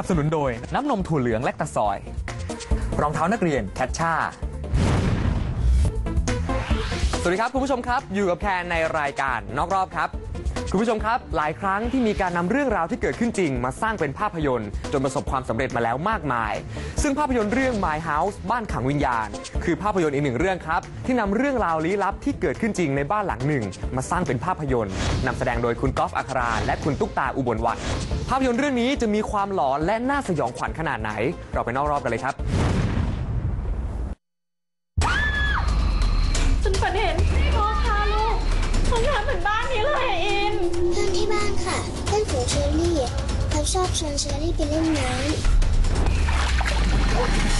นับสนุนโดยน้ำนมถั่วเหลืองและตาซอย รองเท้านักเรียนแคชช่าสวัสดีครับ คุณผู้ชมครับ อยู่กับแคนในรายการนอกรอบครับ คุณผู้ชมครับ หลายครั้งที่มีการนำเรื่องราวที่เกิดขึ้นจริง มาสร้างเป็นภาพยนตร์ จนประสบความสำเร็จมาแล้วมากมาย ซึ่งภาพยนตร์เรื่อง My House บ้านขังวิญญาณ คือภาพยนตร์อีกหนึ่งเรื่องครับ ที่นำเรื่องราวลี้ลับที่เกิดขึ้นจริงในบ้านหลังหนึ่ง มาสร้างเป็นภาพยนตร์นำแสดงโดยคุณกอล์ฟอัคราและคุณตุ๊กตาอุบลวัฒน์ภาพยนตร์เรื่องนี้จะมีความหลอนและน่าสยองขวัญขนาดไหน เราไปนอกรอบกันเลยครับฉันฝันเห็น เพื่อนของเชอรี่เขาชอบชวนเชอรี่ไปเล่นน้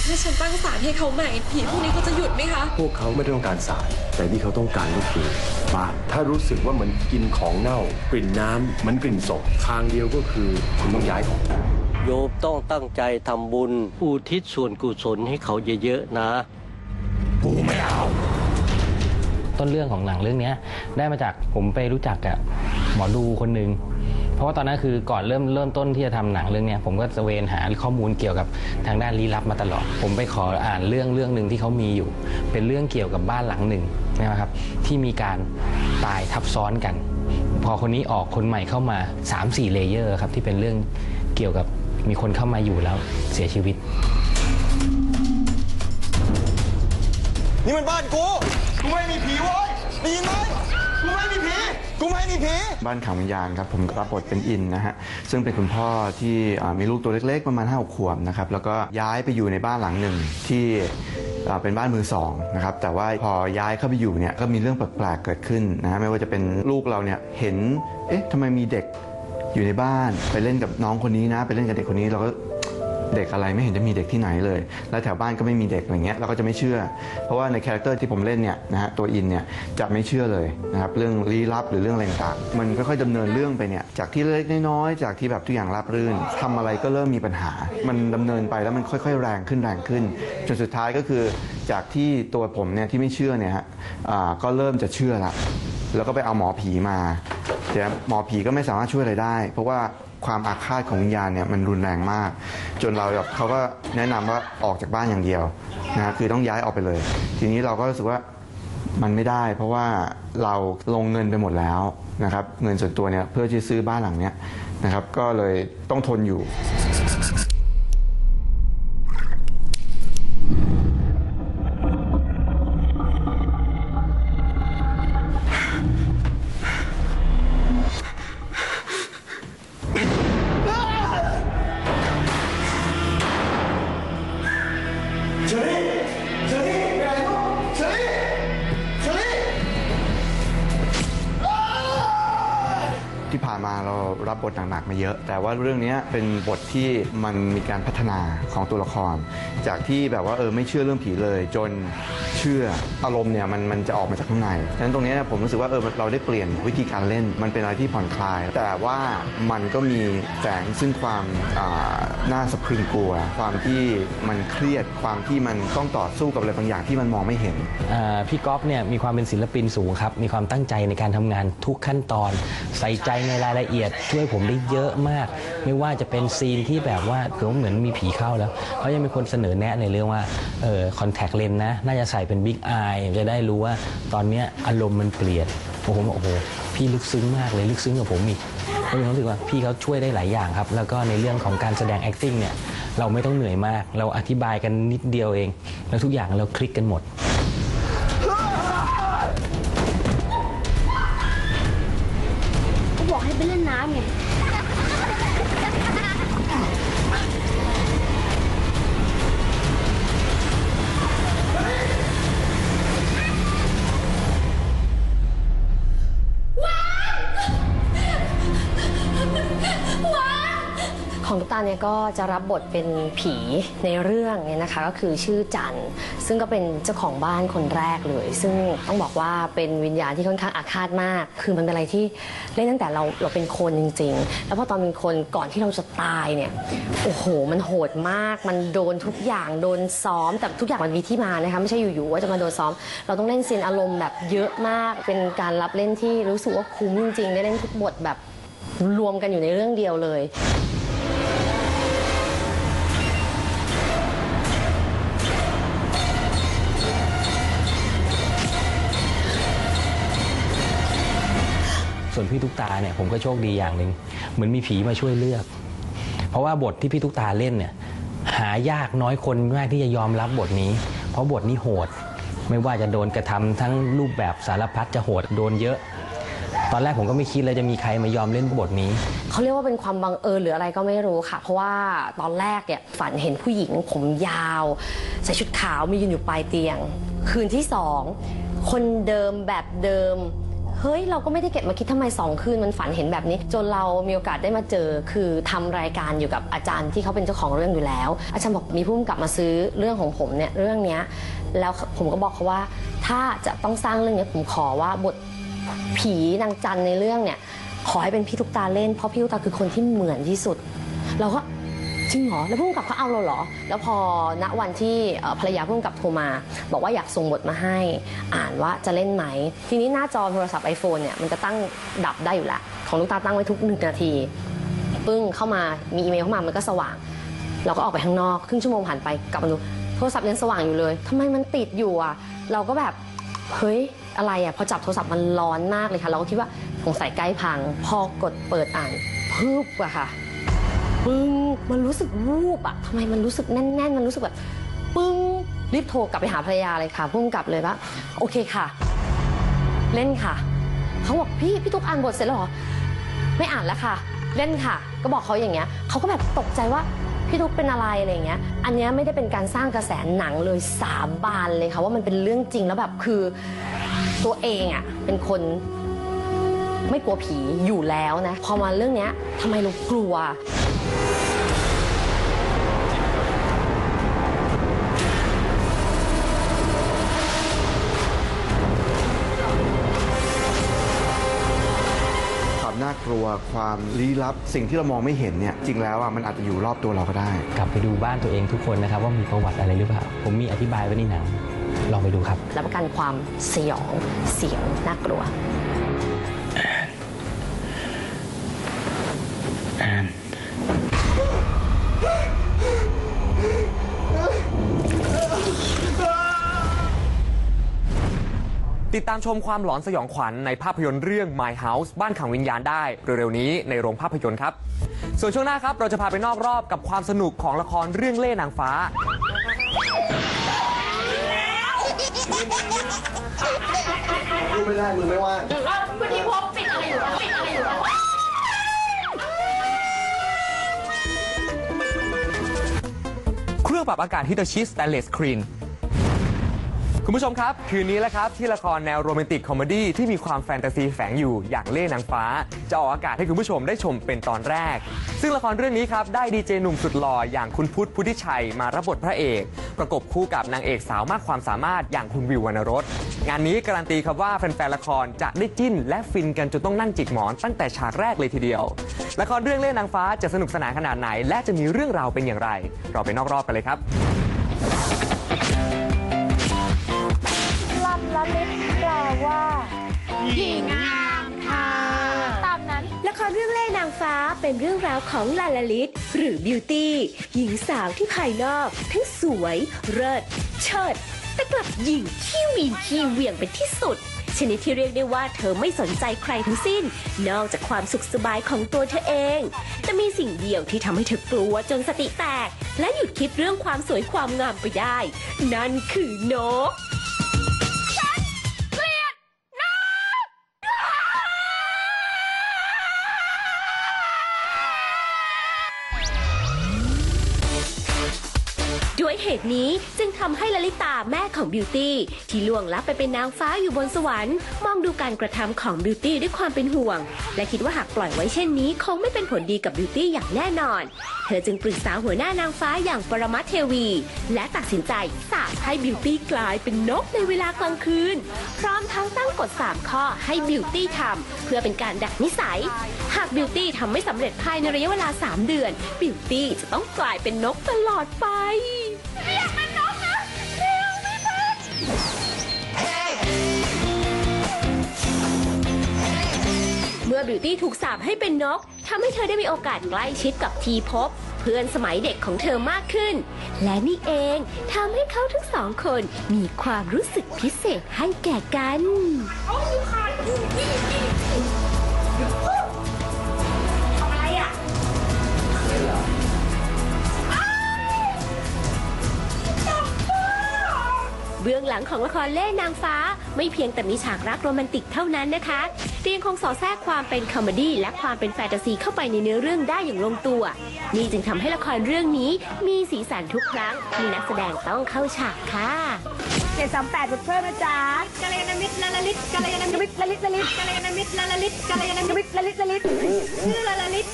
ถ้าฉันตั้งศาลให้เขาใหม่ผีพวกนี้เขาจะหยุดไหมคะ พวกเขาไม่ได้ต้องการสารแต่ที่เขาต้องการก็คือบ้านถ้ารู้สึกว่าเหมือนกินของเน่ากลิ่นน้ำเหมือนกลิ่นศพทางเดียวก็คือคุณต้องย้ายของโยมต้องตั้งใจทำบุญอุทิศส่วนกุศลให้เขาเยอะๆนะต้นเรื่องของหนังเรื่องเนี้ยได้มาจากผมไปรู้จักกับหมอดูคนหนึ่งเพ ราะว่าตอนนั้นคือก่อนเริ่มเริ่มต้นที่จะทำหนังเรื่องนี้ผมก็จะเวนหาข้อมูลเกี่ยวกับทางด้านลี้ลับมาตลอด ผมไปขออ่านเรื่องเรื่องหนึ่งที่เขามีอยู่ เป็นเรื่องเกี่ยวกับบ้านหลังหนึ่งนะครับที่มีการตายทับซ้อนกัน พอคนนี้ออกคนใหม่เข้ามา 3-4เลเยอร์ครับที่เป็นเรื่องเกี่ยวกับมีคนเข้ามาอยู่แล้วเสียชีวิต นี่มันบ้านกูกูไม่มีผีโว้ยได้ยินไหม กูไม่มีผีกูไม่มีผีบ้านขังวิญญาณครับผมรับบทเป็นอินนะฮะซึ่งเป็นคุณพ่อที่อ่ามีลูกตัวเล็กๆประมาณ5้าขวบนะครับแล้วก็ย้ายไปอยู่ในบ้านหลังหนึ่งที่อ่าเป็นบ้านมือสองนะครับแต่ว่าพอย้ายเข้าไปอยู่เนี่ยก็มีเรื่องแปลกๆเกิดขึ้นนะฮะไม่ว่าจะเป็นลูกเราเนี่ยเห็นเอ๊ะทำไมมีเด็กอยู่ในบ้านไปเล่นกับน้องคนนี้นะ ไปเล่นกับเด็กคนนี้เราก็ เด็กอะไรไม่เห็นจะมีเด็กที่ไหนเลย แล้วแถวบ้านก็ไม่มีเด็กอะไรเงี้ยเราก็จะไม่เชื่อ เพราะว่าในคาแรคเตอร์ที่ผมเล่นเนี่ยนะฮะตัวอินเนี่ยจะไม่เชื่อเลยนะครับเรื่องลี้ลับหรือเรื่องอะไรต่างมันค่อยๆดำเนินเรื่องไปเนี่ยจากที่เล็กๆน้อยๆจากที่แบบทุกอย่างราบรื่นทำอะไรก็เริ่มมีปัญหา มันดำเนินไปแล้วมันค่อย ๆ แรงขึ้นแรงขึ้นจนสุดท้ายก็คือจากที่ตัวผมเนี่ยที่ไม่เชื่อเนี่ยฮะอ่าก็เริ่มจะเชื่อละแล้วก็ไปเอาหมอผีมาแต่หมอผีก็ไม่สามารถช่วยอะไรได้ เพราะว่า ความอาฆาตของวิญญาณเนี่ยมันรุนแรงมาก จนเราแบบเขาก็แนะนำว่าออกจากบ้านอย่างเดียวนะคือต้องย้ายออกไปเลย ทีนี้เราก็รู้สึกว่ามันไม่ได้ เพราะว่าเราลงเงินไปหมดแล้วนะครับเงินส่วนตัวเนี่ยเพื่อที่จะซื้อบ้านหลังเนี้ยนะครับก็เลยต้องทนอยู่ ที่ผ่านมาเรารับบทหนักๆมาเยอะ แต่ว่าเรื่องนี้เป็นบทที่มันมีการพัฒนาของตัวละคร จากที่แบบว่าเออไม่เชื่อเรื่องผีเลย จนเชื่ออารมณ์เนี่ยมันมันจะออกมาจากข้างในฉะนั้นตรงนี้ผมรู้สึกว่าเออเราได้เปลี่ยนวิธีการเล่น มันเป็นอะไรที่ผ่อนคลาย แต่ว่ามันก็มีแฝงซึ่งความน่าสะพรึงกลัว ความที่มันเครียดความที่มันต้องต่อสู้กับอะไรบางอย่างที่มันมองไม่เห็นพี่ก๊อฟเนี่ยมีความเป็นศิลปินสูงครับมีความตั้งใจในการทำงานทุกขั้นตอนใส่ใจในรายละเอียดช่วยผมได้เยอะมาก ไม่ว่าจะเป็นซีนที่แบบว่าเกือเหมือนมีผีเข้าแล้วเขายังเป็นคนเสนอแนะในเรื่องว่าเออคอนแทคเลนนะน่าจะใส่เป็นบิ๊กอายจะได้รู้ว่าตอนเนี้ยอารมณ์มันเปลี่ยนผมบอกโอ้โหพี่ลึกซึ้งมากเลยลึกซึ้งกับผมอีกผมมีความรู้สึกว่าพี่เขาช่วยได้หลายอย่างครับ แล้วก็ในเรื่องของการแสดง acting เนี่ยเราไม่ต้องเหนื่อยมาก เราอธิบายกันนิดเดียวเอง แล้วทุกอย่างเราคลิกกันหมด ก็จะรับบทเป็นผีในเรื่องเนี่ยนะคะก็คือชื่อจันซึ่งก็เป็นเจ้าของบ้านคนแรกเลย ซึ่งต้องบอกว่าเป็นวิญญาณที่ค่อนข้างอาฆาตมาก คือมันเป็นอะไรที่เล่นตั้งแต่เราเราเป็นคนจริง ๆ แล้วพอตอนเป็นคนก่อนที่เราจะตายเนี่ยโอ้โหมันโหดมาก มันโดนทุกอย่างโดนซ้อมแต่ทุกอย่างมันมีที่มานะคะไม่ใช่อยู่ๆว่าจะมาโดนซ้อม เราต้องเล่นซีนอารมณ์แบบเยอะมาก เป็นการรับเล่นที่รู้สึกว่าคุ้มจริงๆได้เล่นทุกบทแบบรวมกันอยู่ในเรื่องเดียวเลย พี่ตุ๊กตาเนี่ยผมก็โชคดีอย่างหนึ่งเหมือนมีผีมาช่วยเลือก เพราะว่าบทที่พี่ตุ๊กตาเล่นเนี่ยหายากน้อยคนมากที่จะยอมรับบทนี้ เพราะบทนี้โหด ไม่ว่าจะโดนกระทำทั้งรูปแบบสารพัดจะโหดโดนเยอะ ตอนแรกผมก็ไม่คิดเลยจะมีใครมายอมเล่นบทนี้ เขาเรียกว่าเป็นความบังเอิญหรืออะไรก็ไม่รู้ค่ะ เพราะว่าตอนแรกเนี่ยฝันเห็นผู้หญิงผมยาว ใส่ชุดขาวมียืนอยู่ปลายเตียง คืนที่สองคนเดิมแบบเดิม เฮ้ยเราก็ไม่ได้เก็บมาคิดทำไมสองคืนมันฝันเห็นแบบนี้ จนเรามีโอกาสได้มาเจอ คือทำรายการอยู่กับอาจารย์ที่เขาเป็นเจ้าของเรื่องอยู่แล้ว อาจารย์บอกมีผู้กำกับมาซื้อเรื่องของผมเนี่ยเรื่องเนี้ยแล้วผมก็บอกเขาว่า ถ้าจะต้องสร้างเรื่องเนี้ยผมขอว่าบทผีนางจันในเรื่องเนี่ยขอให้เป็นพี่ทุกตาเล่นเพราะพี่ทุกตาคือคนที่เหมือนที่สุด เราก็ จริงเหรอ แล้วพุ่งกับเขาเอาเราเหรอ แล้วพอณวันที่เอ่อภรรยาพุ่งกับโทรมา บอกว่าอยากส่งบทมาให้ อ่านว่าจะเล่นไหม ทีนี้หน้าจอโทรศัพท์ iPhone เนี่ยมันจะตั้งดับได้อยู่ล้วของลูกตาตั้งไว้ทุกหนึ่งนาที ปึ้งเข้ามามีอีเมลเข้ามามันก็สว่าง เราก็ออกไปข้างนอกครึ่งชั่วโมงผ่านไปกลับมาดูโทรศัพท์ยังสว่างอยู่เลยทำไมมันติดอยู่อะเราก็แบบเฮ้ยอะไรอะพอจับโทรศัพท์มันร้อนมากเลยค่ะ เราก็คิดว่าสงสัยใกล้พัง พอกดเปิดอ่านพึบอะค่ะ ปึ้งมันรู้สึกวูบอะทำไมมันรู้สึกแน่นๆ มันรู้สึกแบบปึ้งรีบโทรกลับไปหาภรรยาเลยค่ะพุ่งกลับเลยว่าโอเคค่ะ เล่นค่ะเขาบอกพี่พี่ตุ๊กอ่านบทเสร็จแล้วเหรอไม่อ่านแล้วค่ะ เล่นค่ะ ก็บอกเขาอย่างเงี้ยเขาก็แบบตกใจว่าพี่ทุกเป็นอะไรอะไรเงี้ย อันเนี้ยไม่ได้เป็นการสร้างกระแสหนังเลยสาบานเลยค่ะว่ามันเป็นเรื่องจริงแล้วแบบคือตัวเองอะเป็นคนไม่กลัวผีอยู่แล้วนะ พอมาเรื่องเนี้ยทำไมเรากลัว ลัวความลี้ลับ สิ่งที่เรามองไม่เห็นเนี่ยจริงแล้วอะมันอาจจะอยู่รอบตัวเราก็ได้ กลับไปดูบ้านตัวเองทุกคนนะครับว่ามีประวัติอะไรหรือเปล่า ผมมีอธิบายไว้ในหนังลองไปดูครับ รับประกันความสยองเสียงน่ากลัว ติดตามชมความหลอนสยองขวัญในภาพยนตร์เรื่อง My House บ้านขังวิญญาณได้เร็วๆนี้ในโรงภาพยนตร์ครับ ส่วนช่วงหน้าครับ เราจะพาไปนอกรอบกับความสนุกของละครเรื่องเล่ห์นางฟ้ากูไม่ได้มึงไม่ว่างวันนี้พบปิดอะไรอยู่ปิดอะไรอยู่เครื่องปรับอากาศฮิตาชิสแตนเลสสครีนคุณผู้ชมครับ คืนนี้แหละครับ ที่ละครแนวโรแมนติกคอมเมดี้ที่มีความแฟนตาซีแฝงอยู่อย่างเล่ห์นางฟ้า จะออกอากาศให้คุณผู้ชมได้ชมเป็นตอนแรก ซึ่งละครเรื่องนี้ครับ ได้ดีเจหนุ่มสุดหล่ออย่างคุณพุทธพุทธิชัยมารับบทพระเอก ประกบคู่กับนางเอกสาวมากความสามารถอย่างคุณวิววรรณรสงานนี้การันตีครับว่าแฟนๆละครจะได้จิ้นและฟินกันจนต้องนั่งจิกหมอนตั้งแต่ฉากแรกเลยทีเดียวละครเรื่องเล่ห์นางฟ้าจะสนุกสนานขนาดไหน และจะมีเรื่องราวเป็นอย่างไร เราไปนอกรอบกันเลยครับ หญิงงามค่ะตามนั้น ละครเรื่องเล่นางฟ้าเป็นเรื่องราวของลาลาลิตหรือบิวตี้ หญิงสาวที่ภายนอกทั้งสวยเลิศเชิด แต่กลับหญิงขี้วีนขี้เหวี่ยงเป็นที่สุด ชนิดที่เรียกได้ว่าเธอไม่สนใจใครทั้งสิ้น นอกจากความสุขสบายของตัวเธอเอง แต่มีสิ่งเดียวที่ทำให้เธอกลัวจนสติแตก และหยุดคิดเรื่องความสวยความงามไปได้ นั่นคือนก ตุนี้จึงทำให้ลลิตาแม่ของบิวตี้ที่ล่วงลับไปเป็นนางฟ้าอยู่บนสวรรค์ มองดูการกระทำของบิวตี้ด้วยความเป็นห่วง และคิดว่าหากปล่อยไว้เช่นนี้ คงไม่เป็นผลดีกับบิวตี้อย่างแน่นอน เธอจึงปรึกษาหัวหน้านางฟ้าอย่างปรมัตเทวี และตัดสินใจสาบให้บิวตี้กลายเป็นนกในเวลากลางคืน พร้อมทั้งตั้งกฎ 3 ข้อให้บิวตี้ทำเพื่อเป็นการดักนิสัย หากบิวตี้ทำไม่สำเร็จภายในระยะเวลา 3 เดือน บิวตี้จะต้องกลายเป็นนกตลอดไป เมื่อบิวตี้ถูกสาปให้เป็นนกทำให้เธอได้มีโอกาสใกล้ชิดกับทีพบ เพื่อนสมัยเด็กของเธอมากขึ้น และนี่เองทำให้เขาทั้งสองคนมีความรู้สึกพิเศษให้แก่กัน ของละครเล่นางฟ้า ไม่เพียงแต่มีฉากรักโรแมนติกเท่านั้นนะคะแต่ยังคงสอดแทรกความเป็นคอมเมดี้และความเป็นแฟนตาซีเข้าไปในเนื้อเรื่องได้อย่างลงตัว นี่จึงทำให้ละครเรื่องนี้มีสีสันทุกครั้งที่นักแสดงต้องเข้าฉากค่ะเจ็ดสามแปดเพิ่มนะจ๊ะกาลยานามิตรละละลิตกาลยานามิตรละลิตละลิตกาลยานามิตรละละลิตกาลยานามิตรละลิตละลิตชื่อละละลิต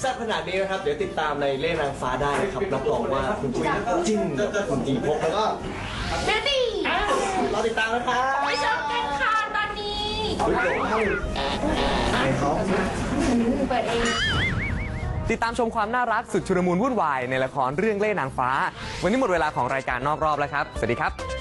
แซ่บขนาดนี้นะครับ เดี๋ยวติดตามในเล่นางฟ้าได้นะครับรับรองว่าคุณปุ้ยจริงกับคุณจีพกแล้วก็เบลตี้รอติดตามนะครับไปชมกันค่ะตอนนี้เฮ้ยเดี๋ยวเข้าไอ้เขาเปิดเองติดตามชมความน่ารักสุดชุลมุนวุ่นวายในละครเรื่องเล่ห์นางฟ้า วันนี้หมดเวลาของรายการนอกรอบแล้วครับ สวัสดีครับ